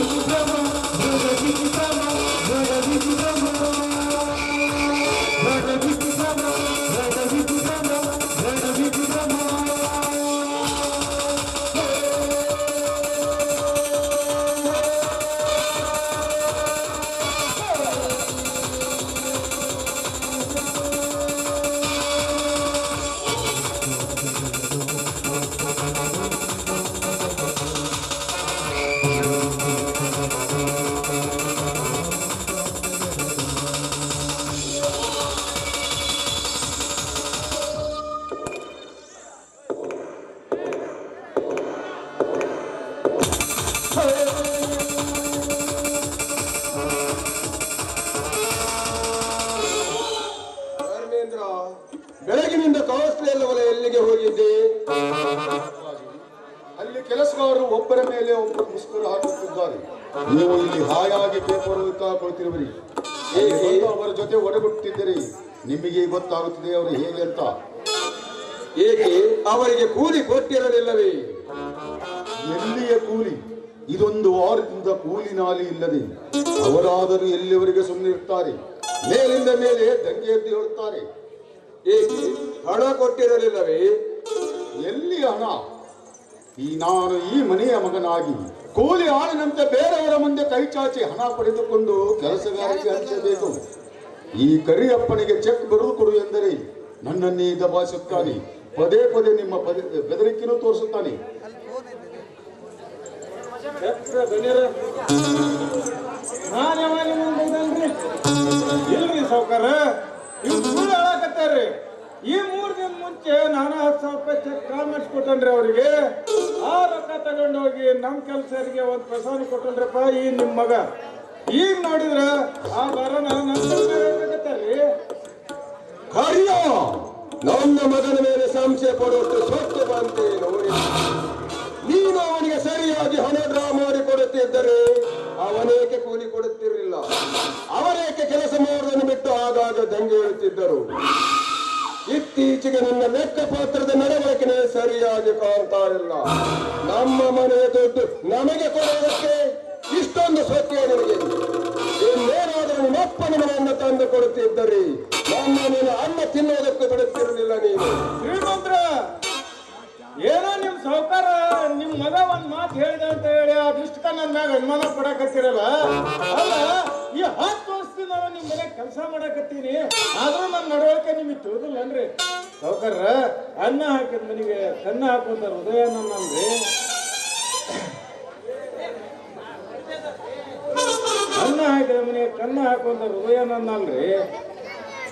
ಧರ್ಮೇಂದ್ರ ಬೆಳಗಿನಿಂದ ಕಾಸ್ಟ್ಲಿಯಲ್ಲ ವಲಯ ಎಲ್ಲಿಗೆ ಹೋಗಿದ್ದೆ ಅಲ್ಲಿ ಕೆಲಸಗಾರರು ಒಬ್ಬರ ಮೇಲೆ ಒಬ್ಬರು ಮುಸ್ಕರು ಹಾಕುತ್ತಿದ್ದಾರೆ. ನೀವು ಇಲ್ಲಿ ಹಾಯಾಗಿ ಪೇಪರ್ ಓದುತ್ತಾ ಅವರ ಜೊತೆ ಒಡಗುಟ್ಟಿದ್ದೀರಿ. ನಿಮಗೆ ಗೊತ್ತಾಗುತ್ತದೆ ಅವರು ಹೇಗೆ ಅಂತ. ಏಕೆ? ಅವರಿಗೆ ಕೂಲಿ ಕೊಟ್ಟಿರಲಿಲ್ಲವೇ? ಎಲ್ಲಿಯ ಕೂಲಿ? ಇದೊಂದು ವಾರದಿಂದ ಕೂಲಿ ನಾಲಿ ಇಲ್ಲದೆ. ಅವರಾದರೂ ಎಲ್ಲಿವರೆಗೆ ಸುಮ್ಮನೆ ಇರ್ತಾರೆ ಮೇಲಿಂದ ಮೇಲೆ ದಂಗೆ ಎದ್ದು ಹೇಳುತ್ತಾರೆ. ಏಕೆ? ಹಣ ಕೊಟ್ಟಿರಲಿಲ್ಲವೇ? ಎಲ್ಲಿ ಹಣ? ಈ ನಾನು ಈ ಮನೆಯ ಮಗನಾಗಿ ಕೂಲಿ ಆಳಿನಂತೆ ಬೇರೆಯವರ ಮುಂದೆ ಕೈ ಚಾಚಿ ಹಣ ಪಡೆದುಕೊಂಡು ಕೆಲಸಗಾರರಿಗೆ ಹಂಚಬೇಕು. ಈ ಕರಿಯಪ್ಪನಿಗೆ ಚೆಕ್ ಬರೆದು ಕೊಡು ಎಂದರೆ ನನ್ನನ್ನೇ ದಬಾಯಿಸುತ್ತಾನೆ ಪದೇ ಪದೇ ನಿಮ್ಮ ಬೆದರಿಕೆಯನ್ನು ತೋರಿಸುತ್ತಾನೆ. ನಾನು ಮುಂಚೆ ನಾನು ಹತ್ತು ಸಾವಿರ ರೂಪಾಯಿ ಚೆಕ್ ಕಾಮೆಂಟ್ಸ್ ಕೊಟ್ಟನ್ರಿ ಅವರಿಗೆ, ಆ ರೊಕ್ಕ ತಗೊಂಡೋಗಿ ನಮ್ ಕೆಲಸರಿಗೆ ಒಂದು ಪ್ರಸಾದ ಕೊಟ್ಟನ್ರಪ್ಪ ಈ ನಿಮ್ಮ ಮಗ. ಈಗ ನೋಡಿದ್ರ ಆ ಬರನ ನನ್ನ ಕಾರ್ಯ, ನನ್ನ ಮಗನ ಮೇಲೆ ಸಂಶಯ ಪಡುವಷ್ಟು ಸ್ವತ್ತು ಬಂತೆ ನೋಡಿ. ನೀನು ಅವನಿಗೆ ಸರಿಯಾಗಿ ಹಣ ಡ್ರಾ ಮಾಡಿ ಕೊಡುತ್ತಿದ್ದರೆ ಅವನೇಕೆ ಕೂಲಿ ಕೊಡುತ್ತಿರಲಿಲ್ಲ? ಅವನೇಕೆ ಕೆಲಸ ಮಾಡುವುದನ್ನು ಬಿಟ್ಟು ಆಗಾಗ ದಂಗೆ ಹೇಳುತ್ತಿದ್ದರು ಇತ್ತೀಚೆಗೆ ನನ್ನ ಲೆಕ್ಕ ಪಾತ್ರದ ಸರಿಯಾಗಿ ಕಾಣ್ತಾ ಇಲ್ಲ. ನಮ್ಮ ಮನೆಯ ದುಡ್ಡು ನಮಗೆ ಕೊಡುವುದಕ್ಕೆ ಇಷ್ಟೊಂದು ಸತ್ಯ ನಿಮಗೆ ಇನ್ನೇನಾದರೂ ನಿಮ್ಮಪ್ಪನ ಮನೆಯನ್ನು ತಂದು ಕೊಡುತ್ತಿದ್ದರಿ ನಮ್ಮ ನೀನು ಅನ್ನ ತಿನ್ನೋದಕ್ಕೆ ಬಿಡುತ್ತಿರಲಿಲ್ಲ ನೀನು. ಶ್ರೀಮಂತ್ರ, ಏನೋ ನಿಮ್ ಸಹಕಾರ ನಿಮ್ ಮಗ ಒಂದ್ ಮಾತು ಹೇಳಿದೆ ಅಂತ ಹೇಳಿ ಆ ನನ್ನ ಮ್ಯಾಗ ಅನುಮಾನ ಪಡಕತ್ತಿರಲ್ಲ? ಅಲ್ಲ ಈ ಹತ್ತು ವರ್ಷದಿಂದ ನಾನು ನಿಮ್ ಮನೆ ಕೆಲಸ ಮಾಡಕತ್ತೀನಿ. ಆದ್ರೂ ನನ್ನ ನಡವಳಿಕೆ ನಿಮಗೆ ತಿಳಿದಿಲ್ಲನ್ರಿ ಸಾವ್ಕಾರ ಅನ್ನ ಹಾಕಿದ ಮನೆಗೆ ಕನ್ನ ಹಾಕುವಂತ ಹೃದಯ ನನ್ನಲ್ರಿ ಅನ್ನ ಹಾಕಿದ ಮನೆಗೆ ಕನ್ನ ಹಾಕುವಂತ ಹೃದಯ ನನ್ನಲ್ರಿ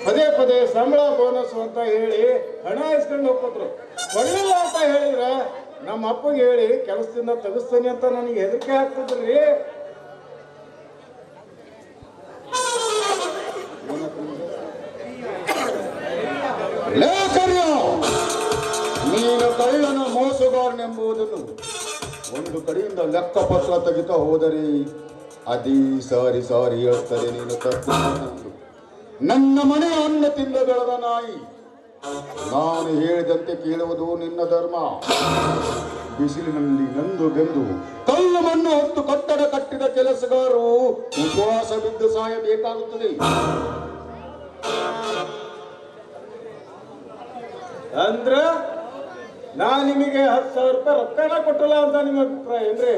ಪದೇ ಪದೇ ಸಂಬಳ ಬೋನಸ್ ಅಂತ ಹೇಳಿ ಹಣ ಇಸ್ಕೊಂಡು ಹೋಗ್ಕೊಟ್ರು. ಕೊಡಲಿಲ್ಲ ಅಂತ ಹೇಳಿದ್ರೆ ನಮ್ಮ ಅಪ್ಪಗೆ ಹೇಳಿ ಕೆಲಸದಿಂದ ತೆಗಿಸ್ತೀನಿ ಅಂತ ನನಗೆ ಹೆದರಿಕೆ ಆಗ್ತದ್ರಿ. ಲೇಖರ್ಯ ನೀನು ಕಳ್ಳನ ಮೋಸಗಾರನೆಂಬುದನ್ನು ಒಂದು ಕಡೆಯಿಂದ ಲೆಕ್ಕಪತ್ರ ತೆಗಿತಾ ಹೋದರೆ ಅದೇ ಸಾರಿ ಸಾರಿ ಹೇಳ್ತಾರೆ ನೀನು ತಪ್ಪು. ನನ್ನ ಮನೆ ಅನ್ನ ತಿಂದ ಬೆಳೆದ ನಾಯಿ, ನಾನು ಹೇಳಿದಂತೆ ಕೇಳುವುದು ನಿನ್ನ ಧರ್ಮ. ಬಿಸಿಲಿನಲ್ಲಿ ನಂದು ಬೆಂದು ಕಲ್ಲು ಮಣ್ಣು ಹೊತ್ತು ಕಟ್ಟಡ ಕಟ್ಟಿದ ಕೆಲಸಗಾರರು ಉಪವಾಸ ಬಿದ್ದು ಸಾಯಬೇಕಾಗುತ್ತದೆ. ಅಂದ್ರ ನಾ ನಿಮಗೆ ಹತ್ತು ಸಾವಿರ ರೂಪಾಯಿ ರೊಕ್ಕನ ಕೊಟ್ಟಲ್ಲ ಅಂತ ನಿಮ್ಮ ಅಭಿಪ್ರಾಯ ಏನ್ರಿ?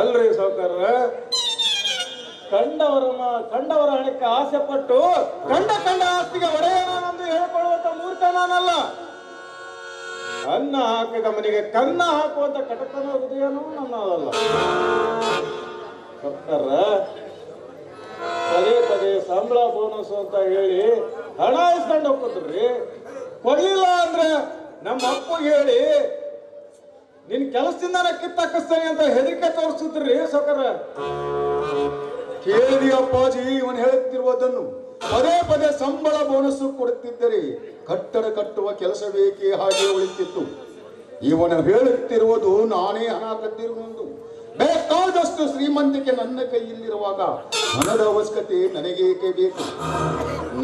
ಅಲ್ರಿ ಸಾವುಕಾರ. ಕಂಡವರ ಕಂಡವರ ಹಣಕ್ಕೆ ಆಸೆ ಪಟ್ಟು ಕಂಡ ಕಂಡ ಆಸ್ತಿಗೆ ಒಡೆಯನಂದು ಹೇಳ್ಕೊಳ್ಳುವಂತ ಮೂರ್ಖ ನಾನಲ್ಲ. ಅನ್ನ ಹಾಕಿದ ಮನೆಗೆ ಕನ್ನ ಹಾಕುವಂತ ಕಟಕನ ಹೃದಯನೂ ನನ್ನದಲ್ಲ. ಸಾವುಕಾರ, ಪದೇ ಪದೇ ಸಂಬಳ ಬೋನಸ್ ಅಂತ ಹೇಳಿ ಹಣ ಇಸ್ಕೊಂಡು ಹೋಗ್ಕೊತ್ರಿ ಕೊಡ್ಲಿಲ್ಲ ಅಂದ್ರೆ ನಮ್ಮ ಅಪ್ಪ ಹೇಳಿ, ನಿನ್ ಕೆಲಸದಿಂದ ಕಿತ್ತಾಕಿಸ್ತೇನೆ ಅಂತ ಹೆದರಿಕೆ ತೋರಿಸಿದ್ರಿ ಸೌಕರ ಕೇಳಿ ಅಪ್ಪಾಜಿ ಇವನು ಹೇಳುತ್ತಿರುವುದನ್ನು ಪದೇ ಪದೇ ಸಂಬಳ ಬೋನಸ್ಸು ಕೊಡುತ್ತಿದ್ದರೆ ಕಟ್ಟಡ ಕಟ್ಟುವ ಕೆಲಸ ಬೇಕೇ ಹಾಗೆ ಉಳಿತಿತ್ತು. ಇವನು ಹೇಳುತ್ತಿರುವುದು, ನಾನೇ ಹಣ ಕಟ್ಟಿರುವುದು ಬೇಕಾದಷ್ಟು ಶ್ರೀಮಂತಿಕೆ ನನ್ನ ಕೈಯಲ್ಲಿರುವಾಗ ಹಣದ ಅವಶ್ಯಕತೆ ನನಗೇಕೆ ಬೇಕು?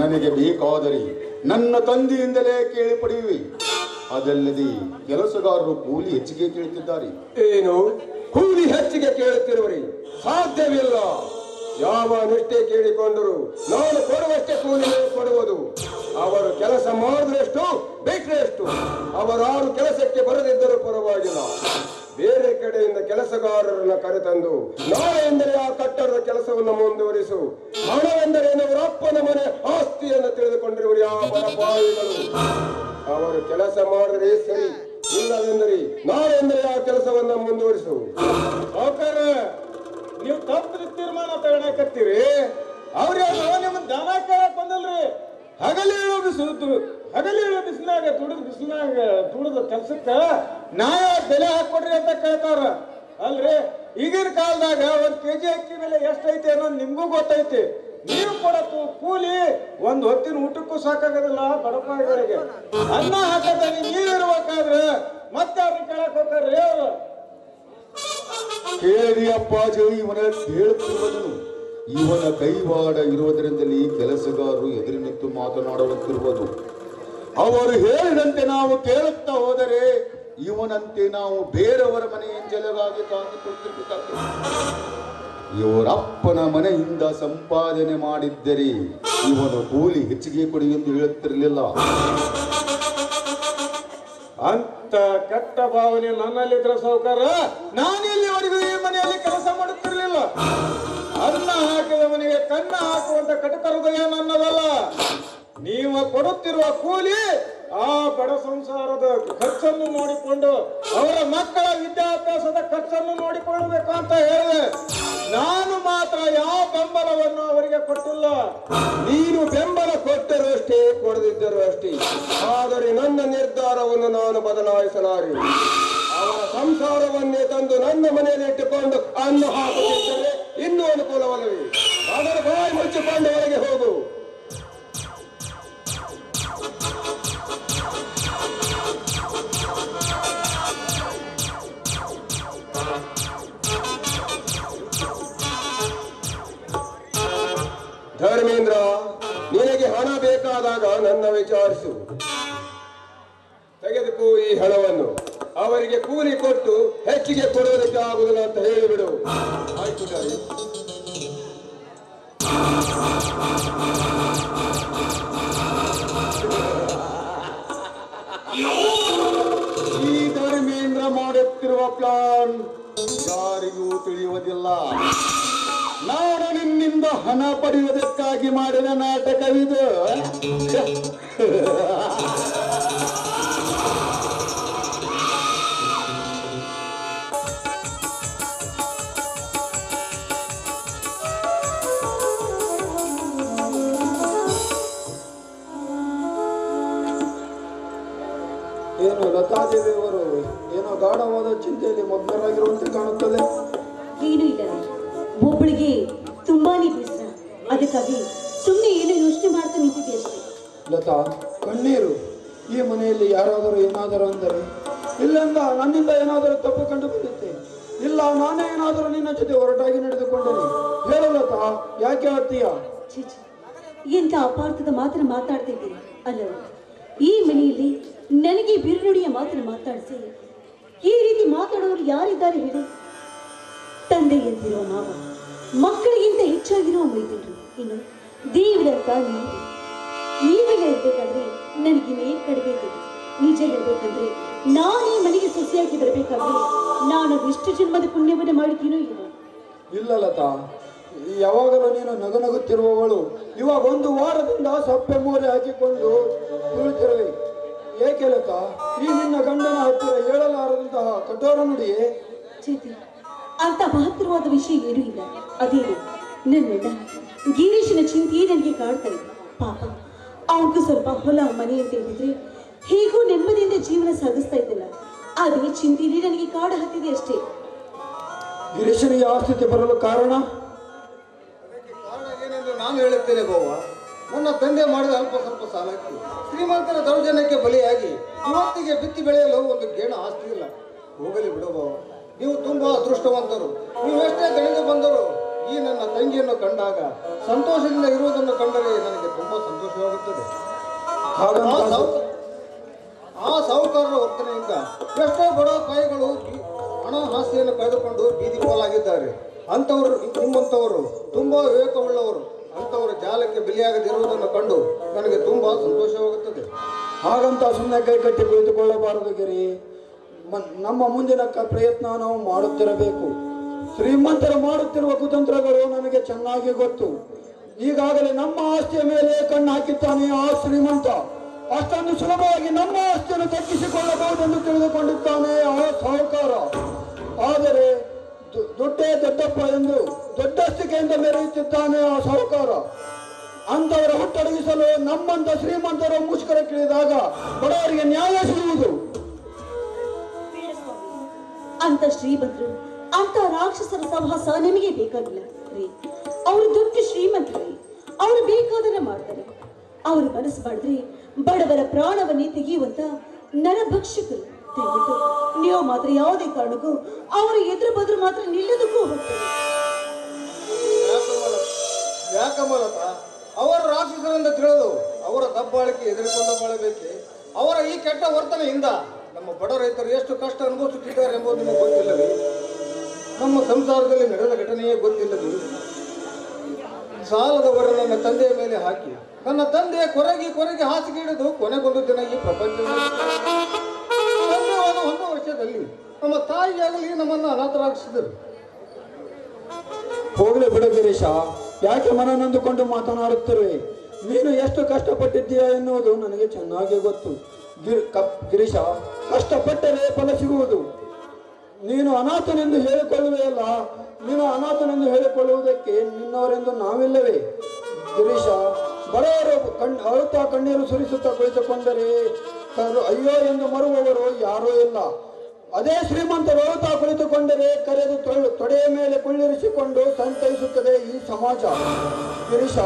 ನನಗೆ ಬೇಕಾದರೆ ನನ್ನ ತಂದೆಯಿಂದಲೇ ಕೇಳಿ ಪಡೆಯುವೆ ಅದಲ್ಲದೆ ಕೆಲಸಗಾರರು ಕೂಲಿ ಹೆಚ್ಚಿಗೆ ಕೇಳುತ್ತಿದ್ದಾರೆ. ಏನು? ಕೂಲಿ ಹೆಚ್ಚಿಗೆ ಕೇಳುತ್ತಿರುವರಿ. ಸಾಧ್ಯವಿಲ್ಲ. ಯಾವ ನಿಷ್ಠೆ ಕೇಳಿಕೊಂಡರು ನಾನು ಕೊಡುವಷ್ಟೇ ಕೂಲಿ ಕೊಡುವುದು. ಅವರು ಕೆಲಸ ಮಾಡಿದ್ರೆಷ್ಟು ಎಷ್ಟು ಅವರಾರು ಕೆಲಸಕ್ಕೆ ಬರದಿದ್ದರೂ ಪರವಾಗಿಲ್ಲ. ಬೇರೆ ಕಡೆಯಿಂದ ಕೆಲಸಗಾರರನ್ನ ಕರೆತಂದು ಎಂದರೆ ಆ ಕಟ್ಟಡದ ಕೆಲಸವನ್ನು ಮುಂದುವರಿಸು. ಹಣವೆಂದರೇನು ಅವರ ಅಪ್ಪನ ಮನೆ, ಆಸ್ತಿಯನ್ನು ತಿಳಿದುಕೊಂಡಿರುವ ಯಾವ ಅವರು ಕೆಲಸ ಮಾಡಿದ್ರೆ ಸರಿ ನಾಳೆ ಎಂದರೆ ಆ ಕೆಲಸವನ್ನ ಮುಂದುವರಿಸು. ನೀವು ತಪ್ಪು ತೀರ್ಮಾನ ತಗೊಳಕತ್ತೀರಿ ಅವ್ರ ದನ ಕೇಳಕ್ ಬಂದಲ್ರಿ. ಹಗಲೇಳು ಬಿಸಿಲು ಹಗಲೇಳು ಬಿಸಿಲಾಗ ತುಡಿದ ಬಿಸಿಲಾಗ ದುಡಿದ ಕೆಲ್ಸಕ್ಕ ನಾಯ ಬೆಲೆ ಹಾಕೊಡ್ರಿ ಅಂತ ಕೇಳ್ತಾರ ಅಲ್ರಿ? ಈಗಿನ ಕಾಲದಾಗ ಒಂದ್ ಕೆಜಿ ಅಕ್ಕಿ ಬೆಲೆ ಎಷ್ಟೈತಿ ಅನ್ನೋದು ನಿಮ್ಗೂ ಗೊತ್ತೈತಿ. ನೀವು ಕೊಡತ್ತು ಕೂಲಿ ಒಂದ್ ಹೊತ್ತಿನ ಊಟಕ್ಕೂ ಸಾಕಾಗೋದಿಲ್ಲ ಬಡಪಾಯಿಗಳಿಗೆ ಅನ್ನ ಹಾಕದಾಗಿ ನೀವಿರ್ಬೇಕಾದ್ರೆ ಮತ್ತೆ ಅವ್ರಿಗೆ ಕೇಳಕ್ ಹೋಗ್ತಾರ್ರಿ ಅವ್ರು. ಕೇಳಿ ಅಪ್ಪಾಜಿ, ಇವನ ಕೇಳುತ್ತಿರುವುದನು ಇವನ ಕೈವಾಡ ಇರುವುದರಿಂದಲೇ ಕೆಲಸಗಾರರು ಎದುರು ನಿಂತು ಮಾತನಾಡುವಂತಿರುವುದು. ಅವರು ಹೇಳಿದಂತೆ ನಾವು ಕೇಳುತ್ತಾ ಹೋದರೆ, ಇವನಂತೆ ನಾವು ಬೇರೆಯವರ ಮನೆ ಎಂಜಲಗಾಗಿ ಕಾದುಕೊಳ್ತಿರ್ಬೇಕಾಗ್ತದೆ ಇವರಪ್ಪನ ಮನೆಯಿಂದ ಸಂಪಾದನೆ ಮಾಡಿದ್ದರೆ ಇವನು ಕೂಲಿ ಹೆಚ್ಚಿಗೆ ಕೊಡಿ ಎಂದು ಹೇಳುತ್ತಿರಲಿಲ್ಲ. ಅಂತ ಕೆಟ್ಟ ಭಾವನೆ ನನ್ನಲ್ಲಿದ್ರ ಸಾವುಕಾರ ನಾನು ಅವರಿಗೆ ಈ ಮನೆಯಲ್ಲಿ ಕೆಲಸ ಮಾಡುತ್ತಿರಲಿಲ್ಲ. ಅನ್ನ ಹಾಕಿದ ಮನೆಗೆ ಕನ್ನ ಹಾಕುವಂತ ಕಟಕ ಹೃದಯ ನನ್ನದಲ್ಲ. ನೀವು ಕೊಡುತ್ತಿರುವ ಕೂಲಿ ಆ ಬಡ ಸಂಸಾರದ ಖರ್ಚನ್ನು ನೋಡಿಕೊಂಡು ಅವರ ಮಕ್ಕಳ ವಿದ್ಯಾಭ್ಯಾಸದ ಖರ್ಚನ್ನು ನೋಡಿಕೊಳ್ಳಬೇಕು ಅಂತ ಹೇಳಿದೆ. ನಾನು ಮಾತ್ರ ಯಾವ ಬೆಂಬಲವನ್ನು ಅವರಿಗೆ ಕೊಟ್ಟಿಲ್ಲ. ನೀನು ಬೆಂಬಲ ಕೊಟ್ಟರೂ ಅಷ್ಟೇ ಕೊಡದಿದ್ದರೂ ಅಷ್ಟೇ. ಆದರೆ ನನ್ನ ನಿರ್ಧಾರವನ್ನು ನಾನು ಬದಲಾಯಿಸಲಾರೆ. ಅವರ ಸಂಸಾರವನ್ನೇ ತಂದು ನನ್ನ ಮನೆಯಲ್ಲಿ ಇಟ್ಟುಕೊಂಡು ಅನ್ನ ಹಾಕುತ್ತಿದ್ದರೆ ಇನ್ನೂ ಅನುಕೂಲವಲ್ಲವೇ ಅದರ ಬಾಯಿ ಮುಚ್ಚಿಕೊಂಡು ಹೊರಗೆ ಹೋಗು. ಧರ್ಮೇಂದ್ರ, ನಿನಗೆ ಹಣ ಬೇಕಾದಾಗ ನನ್ನ ವಿಚಾರಿಸು. ತೆಗೆದುಕೋ ಈ ಹಣವನ್ನು. ಅವರಿಗೆ ಕೂಲಿ ಕೊಟ್ಟು ಹೆಚ್ಚಿಗೆ ಕೊಡುವುದಕ್ಕೆ ಆಗುವುದಿಲ್ಲ ಅಂತ ಹೇಳಿಬಿಡು. ಆಯ್ತು ಈ ಧರ್ಮೇಂದ್ರ ಮಾಡುತ್ತಿರುವ ಪ್ಲಾನ್ ಯಾರಿಗೂ ತಿಳಿಯುವುದಿಲ್ಲ. ನಾನು ನಿನ್ನಿಂದ ಹಣ ಪಡೆಯುವುದಕ್ಕಾಗಿ ಮಾಡಿದ ನಾಟಕವಿದು. ಏನು ಲತಾದೇವಿಯವರು ಏನೋ ಗಾಢವಾದ ಚಿಂತೆಯಲ್ಲಿ ಮಗ್ನರಾಗಿರುವಂತೆ ಕಾಣುತ್ತದೆ? ಅದಕ್ಕಾಗಿ ಸುಮ್ಮನೆ ಏನೇ ಯೋಚನೆ ಮಾಡ್ತಾ ನಿಂತಿದ್ದೆ ಅಷ್ಟೇ? ಲತಾ ಕಣ್ಣೀರು. ಈ ಮನೆಯಲ್ಲಿ ಯಾರಾದರೂ ಏನಾದರೂ ಅಂದರೆ ಇಲ್ಲಿಂದ ನನ್ನಿಂದ ಏನಾದರೂ ತಪ್ಪು ಕಂಡು ಬಂದಿತ್ತೆ. ಇಲ್ಲ ನಾನೇ ಏನಾದರೂ ನಿನ್ನ ಜೊತೆ ಹೊರಟಾಗಿ ನಡೆದುಕೊಂಡೇನೆ. ಹೇಳು ಲತಾ ಯಾಕೆ ಛೀ, ಛೀ. ಎಂತ ಅಪಾರ್ಥದ ಮಾತನ್ನ ಮಾತಾಡ್ತಿದ್ದೀನಿ ಅಲ್ಲ ಈ ಮನೆಯಲ್ಲಿ ನನಗೆ ಬಿರುನುಡಿಯ ಮಾತ್ರ ಮಾತಾಡಿಸಿ ಈ ರೀತಿ ಮಾತಾಡೋರು ಯಾರಿದ್ದಾರೆ ಹೇಳಿ? ತಂದೆ ಎಂದಿರೋ ಮಾವ ಮಕ್ಕಳಿಗಿಂತ ಹೆಚ್ಚಾಗಿರೋ ಮೈದಿರು ಇನ್ನು ದೇವರಕ್ಕಾಗಿ ನೀವು ನೀವೆಲ್ಲ ಇರ್ಬೇಕಾದ್ರೆ ನನಗಿನೇ ಕಡಿಬೇಕು ನಿಜ ಹೇಳ್ಬೇಕಂದ್ರೆ ನಾನು ಈ ಮನೆಗೆ ಸೊಸೆಯಾಗಿ ಬರಬೇಕಾದ್ರೆ ನಾನು ಎಷ್ಟು ಜನ್ಮದ ಪುಣ್ಯವನ್ನು ಮಾಡಿದ್ದೀನೋ ಇಲ್ಲ ಇಲ್ಲ ಲತಾ ಯಾವಾಗಲೂ ನೀನು ನಗುತ್ತಿರುವವಳು ಇವಾಗ ಒಂದು ವಾರದಿಂದ ಸಪ್ಪೆ ಮೂರೆ ಹಾಕಿಕೊಂಡು ಬೀಳುತ್ತಿರುವೆ ಏಕೆ ಲತಾ ಈ ನಿನ್ನ ಗಂಡನ ಹತ್ತಿರ ಹೇಳಲಾರದಂತಹ ಕಠೋರ ನುಡಿಯೇ? ಚೇತಿ ಅಂತ ಮಹತ್ತರವಾದ ವಿಷಯ ಏನೂ ಇಲ್ಲ. ಅದೇನು ನನ್ನಣ್ಣ ಗಿರೀಶನ ಚಿಂತೆ ನನಗೆ ಕಾಡ್ತಾ ಪಾಪ ಅವನಿಗೂ ಸ್ವಲ್ಪ ಹೊಲ ಮನೆ ಅಂತ ಹೇಳಿದ್ರೆ ಹೇಗೂ ನೆಮ್ಮದಿಯಿಂದ ಜೀವನ ಸಾಗಿಸ್ತಾ ಇದ್ದಲ್ಲ. ಅದೇ ಚಿಂತೆಯಲ್ಲಿ ನನಗೆ ಕಾಡ ಹತ್ತಿದೆ ಅಷ್ಟೇ. ಗಿರೀಶನಿಗೆ ಆ ಸ್ಥಿತಿ ಬರಲು ಕಾರಣ? ಕಾರಣ ಏನೆಂದು ನಾನು ಹೇಳುತ್ತೇನೆ ಗೋವ. ನನ್ನ ತಂದೆ ಮಾಡಿದ ಅಲ್ಪ ಸ್ವಲ್ಪ ಸಾಲಕ್ಕೆ ಶ್ರೀಮಂತರ ದೌರ್ಜನ್ಯಕ್ಕೆ ಬಲಿಯಾಗಿ ಇವತ್ತಿಗೆ ಬಿತ್ತಿ ಬೆಳೆಯಲು ಒಂದು ಗೇಣ ಆಸ್ತಿ ಇಲ್ಲ. ಹೋಗಲಿ ಬಿಡು ನೀವು ತುಂಬಾ ಅದೃಷ್ಟವಂತರು. ನೀವು ಎಷ್ಟೇ ದಣಿದು ಬಂದರು ಈ ನನ್ನ ತಂಗಿಯನ್ನು ಕಂಡಾಗ ಸಂತೋಷದಿಂದ ಇರುವುದನ್ನು ಕಂಡರೆ ನನಗೆ ತುಂಬಾ ಸಂತೋಷವಾಗುತ್ತದೆ. ಆ ಸಾಹುಕಾರರ ವರ್ತನೆಯಿಂದ ಎಷ್ಟೋ ಬಡ ಕಾಯಿಗಳು ಹಣ ಆಸ್ತಿಯನ್ನು ಕಳೆದುಕೊಂಡು ಬೀದಿ ಪಾಲಾಗಿದ್ದಾರೆ. ಅಂಥವರು ನಿಮ್ಮಂಥವರು ತುಂಬಾ ವಿವೇಕವುಳ್ಳವರು. ಅಂಥವರ ಜಾಲಕ್ಕೆ ಬಲಿಯಾಗದಿರುವುದನ್ನು ಕಂಡು ನನಗೆ ತುಂಬಾ ಸಂತೋಷವಾಗುತ್ತದೆ. ಹಾಗಂತ ಸುಮ್ಮನೆ ಕೈ ಕಟ್ಟಿ ಕುಳಿತುಕೊಳ್ಳಬಾರದು ಗಿರಿ. ನಮ್ಮ ಮುಂದಿನ ಕ- ಪ್ರಯತ್ನ ನಾವು ಮಾಡುತ್ತಿರಬೇಕು. ಶ್ರೀಮಂತರು ಮಾಡುತ್ತಿರುವ ಕುತಂತ್ರಗಳು ನನಗೆ ಚೆನ್ನಾಗಿ ಗೊತ್ತು. ಈಗಾಗಲೇ ನಮ್ಮ ಆಸ್ತಿಯ ಮೇಲೆ ಕಣ್ಣು ಹಾಕಿದ್ದಾನೆ ಆ ಶ್ರೀಮಂತ. ಅಷ್ಟೊಂದು ಸುಲಭವಾಗಿ ನಮ್ಮ ಆಸ್ತಿಯನ್ನು ತಗ್ಗಿಸಿಕೊಳ್ಳಬಹುದೆಂದು ತಿಳಿದುಕೊಂಡಿದ್ದಾನೆ ಆ ಸಾಹುಕಾರ. ಆದರೆ ದೊಡ್ಡೇ ದುಡ್ಡೇ ದೊಡ್ಡಪ್ಪ ಎಂದು ದೊಡ್ಡಸ್ತಿಕೆಯಿಂದ ಮೆರೆಯುತ್ತಿದ್ದಾನೆ ಆ ಸಾಹುಕಾರ. ಅಂತವರ ಹುಟ್ಟಡಗಿಸಲು ನಮ್ಮಂತ ಶ್ರೀಮಂತರು ಮುಷ್ಕರಕ್ಕಿಳಿದಾಗ ಬಡವರಿಗೆ ನ್ಯಾಯ ಸಿಗುವುದು. ಅಂತ ಶ್ರೀಮಂತರು ಅಂತ ರಾಕ್ಷಸರ ಸಹವಾಸ ನಿಮಗೆ ಬೇಕಾಗಿಲ್ಲ ಅವರು ದೊಡ್ಡ ಶ್ರೀಮಂತ ರೀ ಅವರು ಬೇಕಾದರೆ ಮಾಡ್ತಾರೆ. ಅವರು ಮನಸ್ಸು ಮಾಡಿದ್ರೆ ಬಡವರ ಪ್ರಾಣವನ್ನೇ ತೆಗೆಯುವಂತ ನರಭಕ್ಷಕರು ದಯವಿಟ್ಟು ನೀವು ಮಾತ್ರ ಯಾವುದೇ ಕಾರಣಕ್ಕೂ ಅವರ ಎದುರು ಬದ್ರು ಮಾತ್ರ ನಿಲ್ಲದಕ್ಕೂ ಹೋಗ್ತಾರೆ. ಅವರ ರಾಕ್ಷಸರೆಂದು ತಿಳಿದು ಅವರ ದಬ್ಬಾಳಿಕೆ ಎದುರುಕೊಂಡ ಬಾಳಬೇಕೆ? ಅವರ ಈ ಕೆಟ್ಟ ವರ್ತನೆಯಿಂದ ನಮ್ಮ ಬಡ ರೈತರು ಎಷ್ಟು ಕಷ್ಟ ಅನುಭವಿಸುತ್ತಿದ್ದಾರೆ ಎಂಬುದು ನಿಮಗೆ ಗೊತ್ತಿಲ್ಲವೇ ನಮ್ಮ ಸಂಸಾರದಲ್ಲಿ ನಡೆದ ಘಟನೆಯೇ ಗೊತ್ತಿಲ್ಲವೇ ಸಾಲದವರ ನನ್ನ ತಂದೆಯ ಮೇಲೆ ಹಾಕಿ ನನ್ನ ತಂದೆ ಕೊರಗಿ ಕೊರಗಿ ಹಾಸಿಗೆ ಹಿಡಿದು ಕೊನೆಗೊಂದು ದಿನ ಈ ಪ್ರಪಂಚ ಒಂದು ವರ್ಷದಲ್ಲಿ ನಮ್ಮ ತಾಯಿಯಾಗಲಿ ನಮ್ಮನ್ನು ಅನಾಥರಾಗಿಸಿದರು. ಹೋಗಲೇ ಬಿಡ ಗಿರೀಶ, ಯಾಕೆ ಮನ ನೊಂದುಕೊಂಡು ಮಾತನಾಡುತ್ತಿರುವೆ? ನೀನು ಎಷ್ಟು ಕಷ್ಟಪಟ್ಟಿದ್ದೀಯ ಎನ್ನುವುದು ನನಗೆ ಚೆನ್ನಾಗಿ ಗೊತ್ತು. ಗಿರ್ ಕಪ್ ಗಿರೀಶ, ಕಷ್ಟಪಟ್ಟರೆ ಫಲ ಸಿಗುವುದು. ನೀನು ಅನಾಥನೆಂದು ಹೇಳಿಕೊಳ್ಳುವೆಯಲ್ಲ ನೀನು ಅನಾಥನೆಂದು ಹೇಳಿಕೊಳ್ಳುವುದಕ್ಕೆ ನಿನ್ನವರೆಂದು ನಾವಿಲ್ಲವೇ? ಗಿರೀಶ, ಬಡವರು ಕಣ್, ಅಳುತ್ತಾ ಕಣ್ಣೀರು ಸುರಿಸುತ್ತಾ ಕುಳಿತುಕೊಂಡರೆ ಅಯ್ಯೋ ಎಂದು ಮರುವವರು ಯಾರೂ ಇಲ್ಲ. ಅದೇ ಶ್ರೀಮಂತರು ಅಳುತ್ತಾ ಕುಳಿತುಕೊಂಡರೆ ಕರೆದು ತೊಳು, ತೊಡೆಯ ಮೇಲೆ ಕುಳ್ಳಿರಿಸಿಕೊಂಡು ಸಂತೈಸುತ್ತದೆ ಈ ಸಮಾಜ. ಗಿರೀಶ,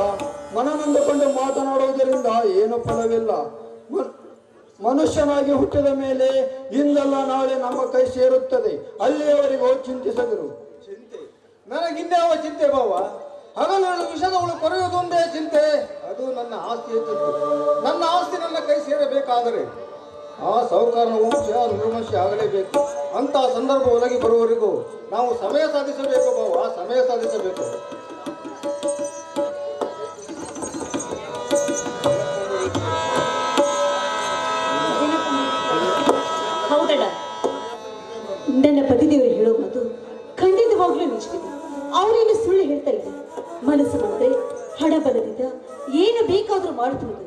ಮನನೊಂದುಕೊಂಡು ಮಾತನಾಡುವುದರಿಂದ ಏನು ಫಲವಿಲ್ಲ. ಮನುಷ್ಯನಾಗಿ ಹುಟ್ಟಿದ ಮೇಲೆ ಇಂದಲ್ಲ ನಾಳೆ ನಮ್ಮ ಕೈ ಸೇರುತ್ತದೆ. ಅಲ್ಲಿಯವರೆಗೂ ಚಿಂತಿಸದಿರು. ಚಿಂತೆ. ನನಗಿನ್ಯಾವ ಚಿಂತೆ ಭಾವ ಹಗಲು ವಿಷದವಳು ಕೊರೆಯುವುದೊಂದೇ ಚಿಂತೆ. ಅದು ನನ್ನ ಆಸ್ತಿ ಚಿಂತೆ ನನ್ನ ಆಸ್ತಿ ನನ್ನ ಕೈ ಸೇರಬೇಕಾದರೆ ಆ ಸಾಹುಕಾರನ ವಂಶ ನಿರ್ವಂಶ ಆಗಲೇಬೇಕು. ಅಂತ ಸಂದರ್ಭ ಒದಗಿ ಬರುವವರೆಗೂ ನಾವು ಸಮಯ ಸಾಧಿಸಬೇಕು ಭಾವ ಸಮಯ ಸಾಧಿಸಬೇಕು. ನನ್ನ ಪತಿದೇವರು ಹೇಳೋ ಮಾತು ಖಂಡಿತವಾಗ್ಲೂ ನಿಜವಿದೆ ಅವರೇನು ಸುಳ್ಳು ಹೇಳ್ತಾ ಇಲ್ಲ. ಮನಸ್ಸು ಮಾಡಿದ್ರೆ ಹಣ ಬಲದಿಂದ ಏನು ಬೇಕಾದ್ರೂ ಮಾಡಬಹುದು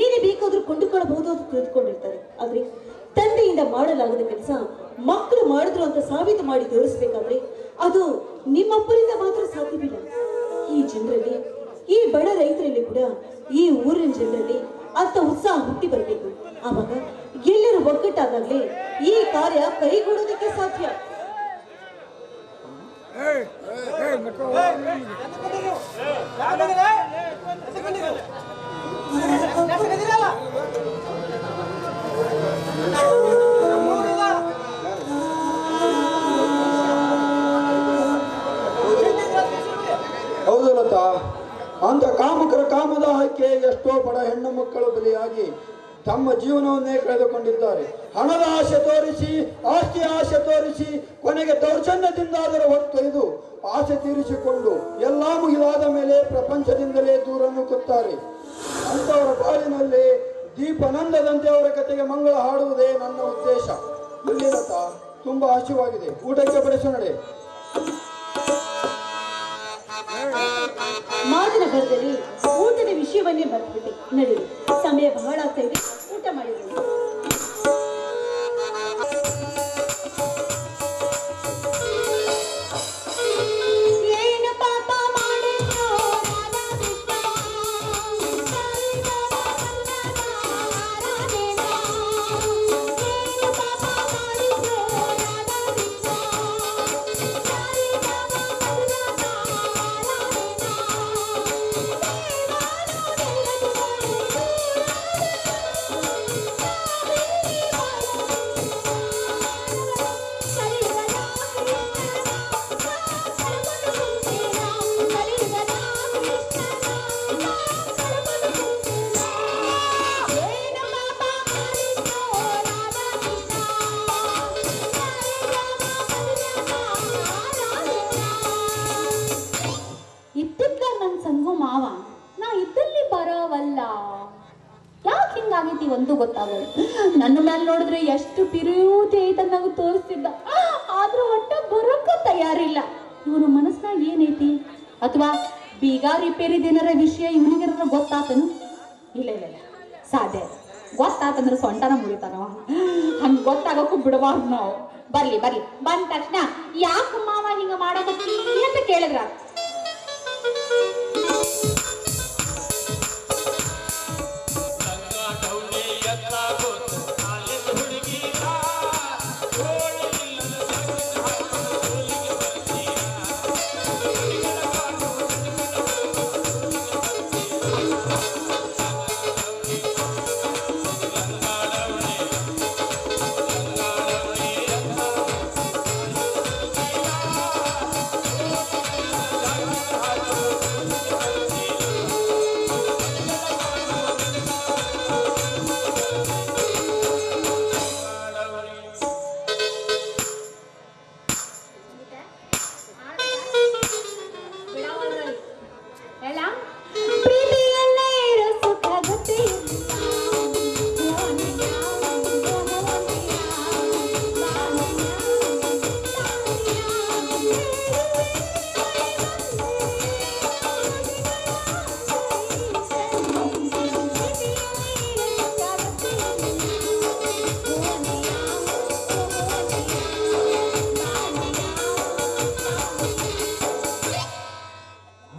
ಏನು ಬೇಕಾದ್ರೂ ಕೊಂಡುಕೊಳ್ಳಬಹುದು ಅಂತ ತಿಳಿದುಕೊಂಡಿರ್ತಾರೆ. ಆದ್ರೆ ತಂದೆಯಿಂದ ಮಾಡಲಾಗದ ಕೆಲಸ ಮಕ್ಕಳು ಮಾಡಿದ್ರು ಅಂತ ಸಾಬೀತು ಮಾಡಿ ತೋರಿಸ್ಬೇಕಾದ್ರೆ ಅದು ನಿಮ್ಮೊಬ್ಬರಿಂದ ಮಾತ್ರ ಸಾಧ್ಯವಿಲ್ಲ. ಈ ಜನರಲ್ಲಿ, ಈ ಬಡ ರೈತರಲ್ಲಿ ಕೂಡ, ಈ ಊರಿನ ಜನರಲ್ಲಿ ಅಂತ ಉತ್ಸಾಹ ಹುಟ್ಟಿ ಬರಬೇಕು. ಆವಾಗ ಎಲ್ಲರೂ ಒಗ್ಗಟ್ಟಾದಾಗಲೇ ಈ ಕಾರ್ಯ ಕೈಗೂಡೋದಕ್ಕೆ ಸಾಧ್ಯ. ಹೌದು ಲತಾ ಅಂತ ಕಾಮಕರ ಕಾಮದ ಆಯ್ಕೆ ಎಷ್ಟೋ ಬಡ ಹೆಣ್ಣು ಮಕ್ಕಳು ಬಲಿಯಾಗಿ ತಮ್ಮ ಜೀವನವನ್ನೇ ಕಳೆದುಕೊಂಡಿದ್ದಾರೆ. ಹಣದ ಆಸೆ ತೋರಿಸಿ ಆಸ್ತಿ ಆಸೆ ತೋರಿಸಿ, ಕೊನೆಗೆ ದೌರ್ಜನ್ಯದಿಂದಾದರೂ ಹೊತ್ತೊಯ್ದು ಆಸೆ ತೀರಿಸಿಕೊಂಡು ಎಲ್ಲ ಮುಗಿದಾದ ಮೇಲೆ ಪ್ರಪಂಚದಿಂದಲೇ ದೂರ ಕತ್ತಾರೆ. ಅಂಥವರ ಬಾಳಿನಲ್ಲಿ ದೀಪನಂದದಂತೆ ಅವರ ಕತೆಗೆ ಮಂಗಳ ಹಾಡುವುದೇ ನನ್ನ ಉದ್ದೇಶ. ಇಲ್ಲಿ ಮತ ತುಂಬಾ ಹಸಿವಾಗಿದೆ. ಊಟಕ್ಕೆ ನಡೆ. ಮಾತಿನ ಭರದಲ್ಲಿ ಊಟದ ವಿಷಯವನ್ನೇ ಬರ್ತಿದೆ ನಡಿ ಬೀಗ ರಿಪೇರಿ ದಿನರ ವಿಷಯ ಇವನಿಗೆ ಗೊತ್ತಾತನು? ಇಲ್ಲ ಇಲ್ಲ ಇಲ್ಲ. ಸಾಧ್ಯ. ಗೊತ್ತಾತಂದ್ರೆ ಸೊಂಟನ ಮುರಿತಾನವ. ಹಂಗೆ ಗೊತ್ತಾಗಕ್ಕೂ ಬಿಡಬಾರ್ದು ನಾವು. ಬರ್ಲಿ ಬರ್ಲಿ. ಬಂದ ತಕ್ಷಣ ಯಾಕೆ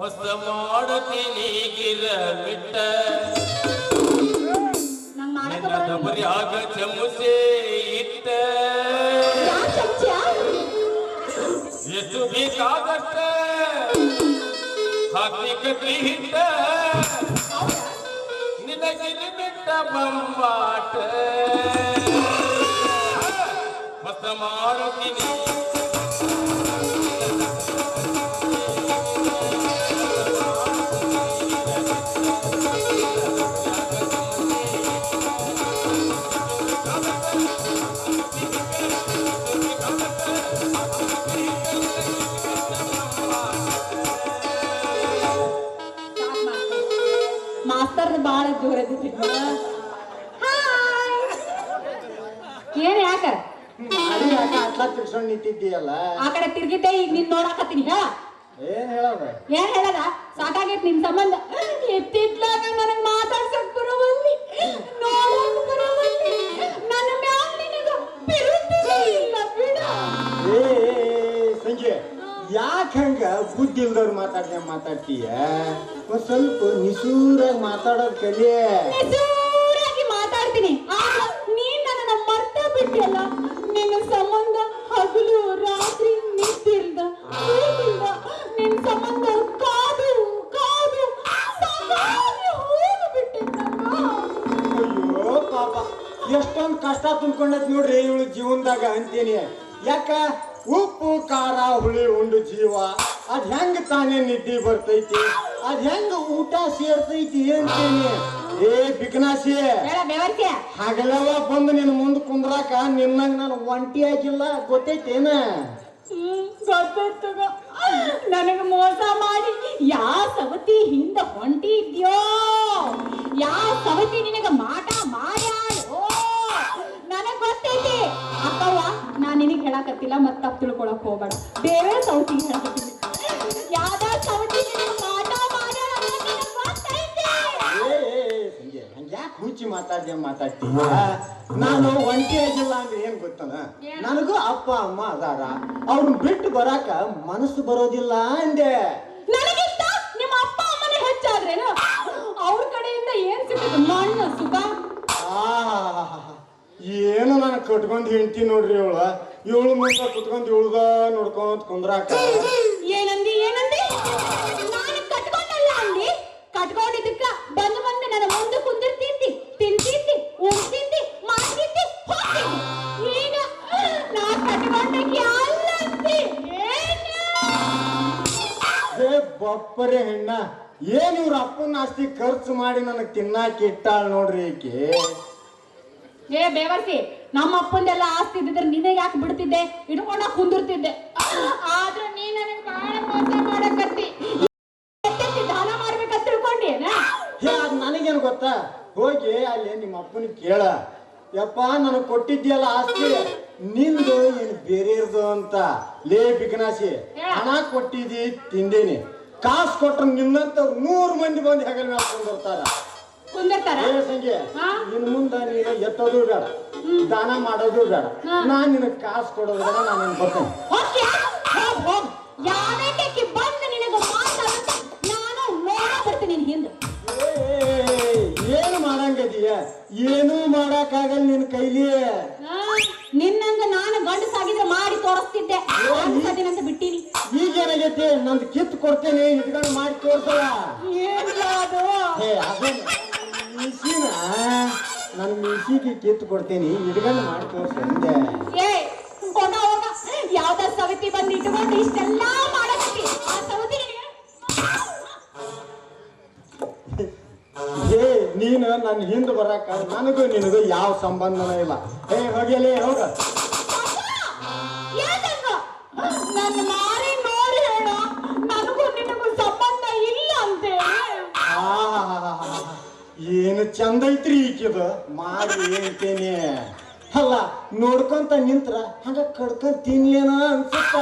ಮಸ್ತ ಮಾಡುತ್ತೀನಿ ಗಿರ ಬಿಟ್ಟ ನಿನ್ನ ಡಬರ್ಯಾಗ ಚಮಚೆ ಇಟ್ಟ. ಎಷ್ಟು ಬೇಕಾದಷ್ಟ. ಹಾಕಿ ಕಟ್ಟಿ ಹಿಟ್ಟ ನಿನಗಿನ ಬಿಟ್ಟ ಬಂಬಾಟ. ಮಸ್ತ ಮಾಡುತ್ತೀನಿ ಬಾಳ ದೂರ ಏನ್ ಯಾಕ ಅಟ್ಲ ನಿಂತಿದ್ದೀಯಲ್ಲ? ಆ ಕಡೆ ತಿರ್ಗಿದ್ದೆ ಈಗ ನಿನ್ ನೋಡಾಕತ್ತೀನಿ ಹೇಳ. ಏನ್ ಹೇಳೋದ? ಏನ್ ಹೇಳದ? ಸಾಕಾಗೈತ್ ನಿನ್ ಸಂಬಂಧ. ಎತ್ತಿತ್ಲಾಗ ನನಗ್ ಮಾತಾಡ್ಸಕ್ ಬರವಲ್ಲಿ? ನೋಡಕ್ ಯಾಕೆ ಹಂಗ? ಬುದ್ಧಿ ಇಲ್ದವ್ರು ಮಾತಾಡ್ದೆ ಮಾತಾಡ್ತೀಯ? ಒಂದ್ ಸ್ವಲ್ಪ ನಿಸೂರಾಗಿ ಮಾತಾಡೋದ್ ಕಲಿಯೇ. ಮಾತಾಡ್ತೀನಿ. ಆಗ ನೀನ್ ನನ್ನ ಮರ್ತ ಬಿಟ್ಟಿಯಲ್ಲ? ನಿನ್ನ ಸಂಬಂಧ ಹಗಲು ರಾತ್ರಿ ನಿದ್ದಿಲ್ದ ಊಟಿಲ್ದ ನಿನ್ ಸಂಬಂಧ ಕಾದು ಕಾದು ಸಾಕಾಗಿ ಹೋಗ್ಬಿಟ್ಟೆ ನಾನು. ಅಯ್ಯೋ ಪಾಪ. ಎಷ್ಟೊಂದ್ ಕಷ್ಟ ತುಂಬ್ಕೊಂಡದ್ ನೋಡ್ರಿ ಇವಳು ಜೀವನದಾಗ ಅಂತೀನಿ. ಯಾಕ? ಉಪ್ಪು ಖಾರ ಹುಳಿ ಉಂಡು ಜೀವ. ಅದ್ ಹೆಂಗ್ ತಾನೇ ನಿದ್ದೆ ಬರ್ತೈತಿ? ಅದ್ ಹೆಂಗ್ ಊಟ ಸೇರ್ತೈತಿ ಅಂತೀನಿ? ಏ ಬಿಗ್ನಾಸಿ. ಹಗಲೆಲ್ಲ ಬಂದು ನಿನ್ನ ಮುಂದೆ ಕುಂದ್ರಾಕ ನಿನ್ನಂಗ ನಾನು ಒಂಟಿ ಆಗಿಲ್ಲ ಗೊತ್ತೈತೇನ. ನನಗ ಮೋಸ ಮಾಡಿ ಯಾ ಸವತಿ ಹಿಂದ ಹೊಂಟಿ ಇದ್ಯೋ? ಯಾ ಸವತಿ ನಿನಗ ಮಾಟ ಮಾಡ್ಯಾಳೋ ನನಗ್ ಗೊತ್ತೈತಿ ಅಕ್ಕವ್ವ ನಾ ನಿನಗ್ ಹೇಳಕತ್ತಿಲ್ಲ ಮತ್ತ ತಪ್ಪು ತಿಳ್ಕೊಳಕ್ ಹೋಗ್ಬೇಡ. ಬೇರೆ ಸೌಟಿ ಹೇಳಕತ್ತೀನಿ. ಯಾವ್ದ ಹಂಗ್ಯಾಕ್ ಹುಚ್ಚಿ ಮಾತಾಡ್ದೆ ಮಾತಾಡ್ತೀನಿ ನಾನು ಒಂಟಿ ಆಗಿಲ್ಲ ಅಂದ್ರೆ ಏನ್ ಗೊತ್ತನ? ನನಗೂ ಅಪ್ಪ ಅಮ್ಮ ಅದಾರ. ಅವ್ರನ್ನ ಬಿಟ್ಟು ಬರಾಕ ಮನಸ್ಸು ಬರೋದಿಲ್ಲ ಅಂದೆ. ನನಗಿಂತ ನಿಮ್ಮ ಅಪ್ಪ ಅಮ್ಮನೇ ಹೆಚ್ಚಾದ್ರೇನು? ಅವ್ರ ಕಡೆಯಿಂದ ಏನ್ ಸಿಗ್ತದೆ? ಮಣ್ಣು ಸುಖ? ಆಹಾಹಾಹಾ. ಏನು ನಾನು ಕಟ್ಕೊಂಡ್ ಹೆಂಡತಿ ನೋಡ್ರಿ ಅವಳ? ಏಳು ಮುಂದೆ ಕುತ್ಕೊಂಡ್ ಇವಳ್ದ ನೋಡ್ಕೊಂತ ಕುಂದ್ರಾಕ. ಏನಂದಿ ಏನಂದಿ? ನಾನು ಕಟ್ಕೊಂಡಲ್ಲ ಅಲ್ಲಿ. ಕಟ್ಕೊಂಡಿದ್ದಕ್ಕ ಬಂದು ಬಂದು ನನ್ನ ಮುಂದೆ ಕುಂದಿರ್ತಿದ್ದಿ ತಿಂತಿದ್ದಿ ಉಣ್ತಿದ್ದಿ ಮಾಡ್ತಿದ್ದಿ ಹೋಗ್ತಿದ್ದಿ. ಈಗ ನಾ ಕಟ್ಕೊಂಡಕ್ಕೆ ಅಲ್ಲ? ಏ ಬಪ್ಪರೆ ಹೆಣ್ಣ ಏನ್ ಇವ್ರ ಅಪ್ಪನ ಆಸ್ತಿ ಖರ್ಚು ಮಾಡಿ ನನಗೆ ತಿನ್ನಾಕ ಇಟ್ಟಾಳ ನೋಡ್ರಿ ಈಕೆ? ಏ ಬೇವರ್ಸಿ ನಮ್ಮ ಅಪ್ಪಂದೆಲ್ಲ ಆಸ್ತಿ ಇದ್ದಿದ್ರೆ ನೀನೇ ಯಾಕೆ ಬಿಡ್ತಿದ್ದೆ? ಇಟ್ಕೊಂಡ ಕುಂದಿರ್ತಿದ್ದೆ. ಆದ್ರೆ ನೀ ನನಗೆ ಬಹಳ ಮೋಸ ಮಾಡಕತ್ತಿ. ದಾನ ಮಾಡ್ಬೇಕಂತ ತಿಳ್ಕೊಂಡೇನ ಹೇ ಅದ್ ನನಗೇನು ಗೊತ್ತಾ? ಹೋಗಿ ಅಲ್ಲಿ ನಿಮ್ಮ ಅಪ್ಪನ ಕೇಳ. ಯಪ್ಪ ನನಗೆ ಕೊಟ್ಟಿದ್ಯಲ್ಲ ಆಸ್ತಿ ನಿಂದು ಏನು ಬೇರೆ ಇರ್ದು ಅಂತ. ಲೇ ಬಿಕನಾಸಿ ಹಣ ಕೊಟ್ಟಿದ್ದಿ ತಿಂದೇನಿ. ಕಾಸು ಕೊಟ್ರೆ ನಿನ್ನಂತ ನೂರು ಮಂದಿ ಬಂದು ಹೆಗಲ್ ಮಾಡ್ಕೊಂಡು ಬರ್ತಾರ ಕುಂದಿರ್ತಾರ? ಏ ಸಂಜೆ ಹಾ? ಇನ್ ಮುಂದ ನೀನು ಎತ್ತೋದು ಬೇಡ ದಾನ ಮಾಡೋದು ಬೇಡ. ನಾನ್ ನಿನಗ್ ಕಾಸು ಕೊಡೋದು ಬೇಡ ನಾನು ನಿನ್ ಬರ್ತೇನೆ. ಬಂದು ನಿನಗೆ ನಾನು ನೋಡ ಬರ್ತೀನಿ ನಿನ್ ಹಿಂದೆ. ಏನು ಮಾಡಂಗದೀಯ ಏನೂ ಮಾಡಕ್ಕಾಗಲ್ಲ ನಿನ್ ಕೈಲಿ ಆ, ನಿನ್ನಂಗ ನಾನು ಗಂಡಸಾಗಿದ್ರೆ ಮಾಡಿ ತೋರಿಸ್ತಿದ್ದೆ ಗಂಡಸದಿನಂತ ಬಿಟ್ಟಿನಿ ಈಗೇನಾಗೈತಿ ನಂದು ಕಿತ್ತು ಕೊಡ್ತೇನೆ ಇಟ್ಕೊಂಡು ಮಾಡಿ ತೋರ್ಸಲ್ಲ ಏನಿಲ್ಲ ಅದು ಏ ಅದು ಮಿಸಿನ ನನ್ನ ಮಿಸಿಗೆ ಕಿತ್ತು ಕೊಡ್ತೇನೆ ಇಟ್ಕೊಂಡು ಮಾಡಿ ತೋರ್ಸು ಏ ಹೋಗ ಹೋಗ. ಯಾವ್ದ ಸವತಿ ಬಂದು ಇಟ್ಕೊಂಡು ಇಷ್ಟೆಲ್ಲ ಮಾಡಕತ್ತಿ. ಆ ಸವತಿ ಏ ನೀನು ನನ್ನ ಹಿಂದೆ ಬರಕ ನನಗೂ ನಿನಗೂ ಯಾವ ಸಂಬಂಧನೇ ಇಲ್ಲ. ಏ ಹೋಗಲೇ ಹೋಗ. ನೋಡ್ಕೊಂತ ನಿಂತ್ರ ಹಂಗ ಕಡ್ಕೊಂಡ್ ತಿನ್ಲೇನ ಅನ್ಸುತ್ತ?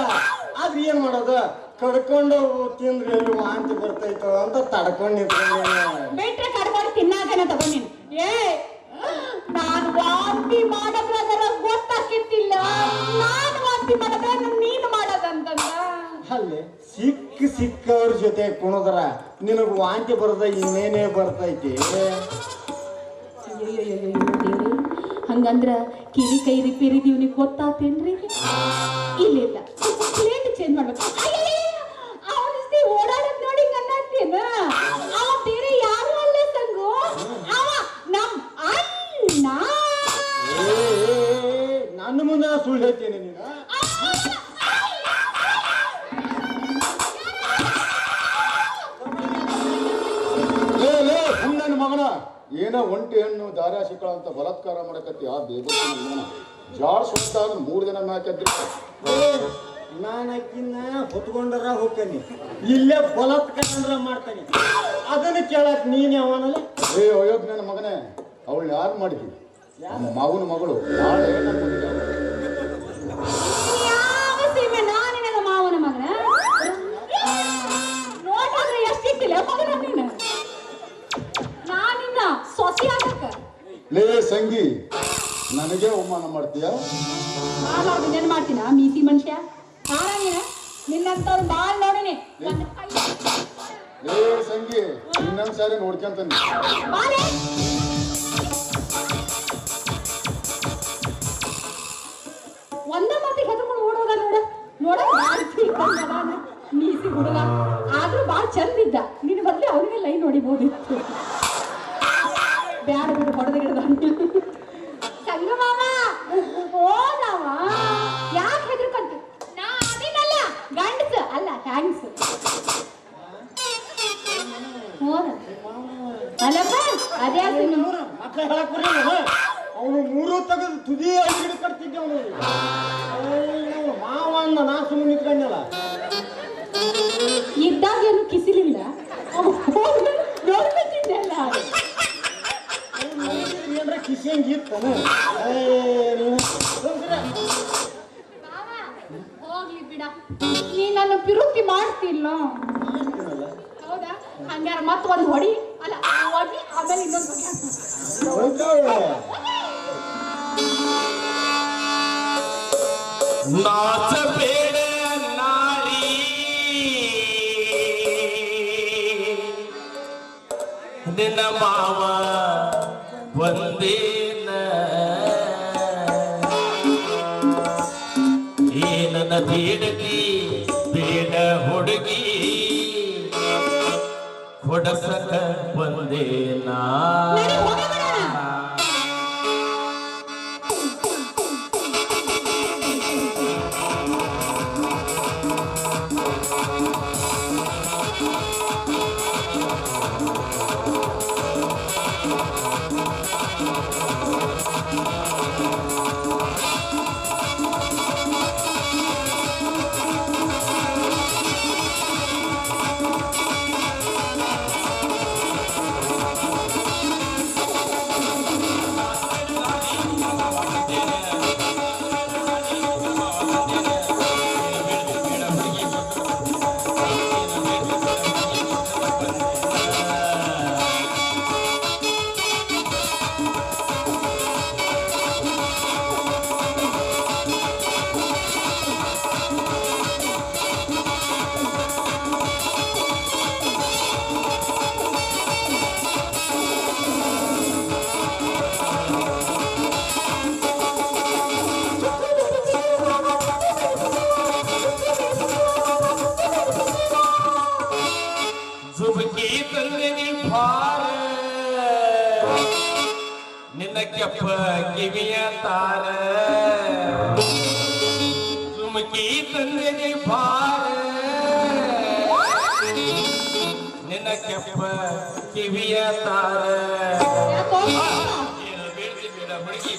ಆದ್ರೆ ಏನ್ ಮಾಡೋದು? ಕಡ್ಕೊಂಡು ತಿಂದ್ರೆ ಎಲ್ಲಿ ವಾಂತಿ ಬರ್ತೈತೋ ಅಂತ ತಡ್ಕೊಂಡ್ ನಿಂತ್ಕೊಂಡೇನೆ ಬಿಟ್ರೆ ಕಡ್ಕೊಂಡು ತಿನ್ನಾಗನ ತಗೊಂಡಿನಿ ಏ ನಾನು ವಾಂತಿ ಮಾಡಬ್ರದರ ಗೊತ್ತಾಕಿತ್ತಿಲ್ಲ ನಾನು ವಾಂತಿ ಮಾಡಬ್ರ ನೀನು ಮಾಡೋದಂತಂದ ಅಲ್ಲಿ ಸಿಕ್ಕ ಸಿಕ್ಕವ್ರ ಜೊತೆ ಕುಣದ್ರ ನಿನಗೆ ವಾಂತಿ ಬರದ ಇನ್ನೇನೇ ಬರ್ತೈತಿ. ಹಂಗಂದ್ರ ಕಿವಿ ಕೈ ರಿಪೇರಿ ಇವ್ನಿಗೆ ಗೊತ್ತಾತೇನ್ರಿ? ಇಲ್ಲ ಇಲ್ಲ ಪ್ಲೇಟ್ ಚೇಂಜ್ ಮಾಡ್ಬೇಕು ಓಡಾಡಕ್ ನೋಡಿ ಕನ್ನತ್ತೇನ ಅವ ಬೇರೆ ಯಾರು ಅಲ್ಲ ಸಂಗು. ಅವ ನಮ್ ಅಣ್ಣ. ನನ್ನ ಮುಂದೆ ಸುಳ್ಳು ಹೇಳ್ತೇನೆ ನೀನು. ನನ್ನ ಮಗನ. ಏನೋ ಒಂಟಿ ಹಣ್ಣು ದಾರ್ಯ ಸಿಕ್ಕಳ ಅಂತ ಬಲತ್ಕಾರ ಮಾಡಕತ್ತಿ ಆ ಬೇಬಕ್ಕೆ ಜಾರ್ ಸುತ್ತ ಮೂರು ದಿನ ಮ್ಯಾಚ್ ನಾನಕ್ಕಿನ್ನ ಹೊತ್ಕೊಂಡರ ಹೋಗ್ತೇನೆ. ಇಲ್ಲೇ ಬಲತ್ಕಾರ ಮಾಡ್ತಾನೆ. ಅದನ್ನ ಕೇಳಕ್ ನೀನ್ ಯಾವನಲ್ಲ? ಏ ಅಯೋಗ್ ನನ್ನ ಮಗನೇ ಅವಳು ಯಾರು ಮಾಡಿದ್ವಿ ಮಗನ ಮಗಳು. ನಾಳೆ ಲೇ ಸಂಗಿ ನನಗೆ ಅವಮಾನ ಮಾಡ್ತೀಯ? ನಾನು ಏನ್ ಮಾಡ್ತೀನ ಮೀಸಿ ಮನುಷ್ಯ? ನಾರಾಯಣ ನಿನ್ನಂತವ್ರು ಬಾಳ್ ನೋಡಿನಿ. ಲೇ ಸಂಗಿ ಇನ್ನೊಂದ್ ಸಾರಿ ನೋಡ್ಕೊಂತಾನೆ. ಬಾರೆ. ಒಂದ ಮಾತಿಗೆ ಹೆದರ್ಕೊಂಡು ಓಡೋದ ನೋಡ. ನೋಡ ಬಾಳ ಮೀಸಿ ಹುಡುಗ. ಆದ್ರೂ ಬಾಳ ಚಂದಿದ್ದ ನಿನ್ನ ಬದ್ಲಿ ಅವನಿಗೆ ಲೈನ್ ಹೊಡಿಬೋದಿತ್ತು. ಬ್ಯಾಡ ಬಿಡು ಹೊಡೆದ ಗಿಡದ ಸಂಗ ನಿನ್ನ ಮಾವ ಒಂದೇನ. ಬೇಡಗಿ ಬೇಡ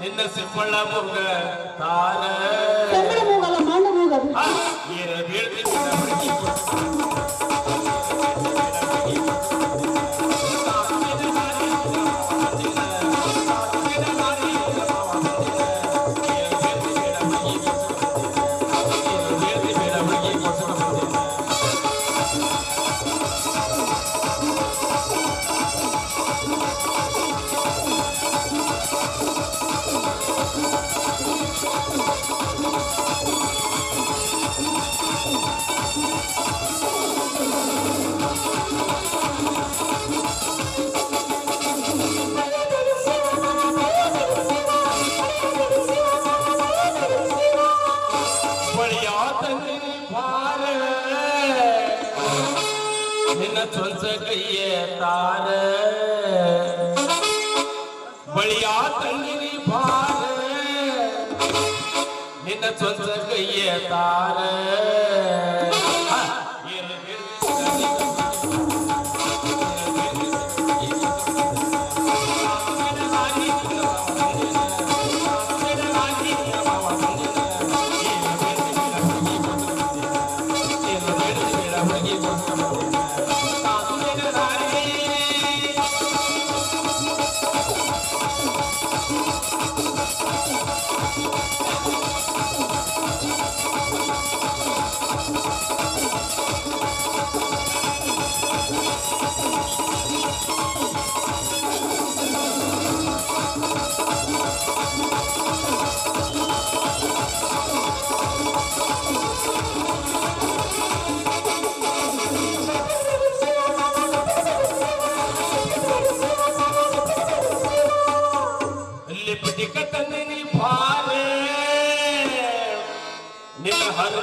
ನಿನ್ನ ಸಿಂಹಳ್ಳ ಮುಗ ತಾರ 那尊尊黑夜大日。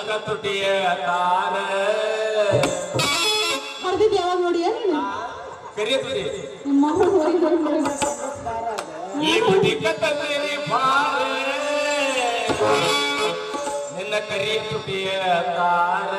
ಸಂಗ ತುಟಿಯ ತಾರ. ಬರ್ದಿದ್ ಯಾವಾಗ ನೋಡಿ ಕರಿಯ ಕರಿಯತ್ರಿ ನಿಮ್ಮ ಮಗಳು ಹೋಗಿ ಈ ಬುಟಿಕ ತಂದಿರಿ ಬಾರ ನಿನ್ನ ಕರಿಯ ತುಟಿಯ ತಾರ.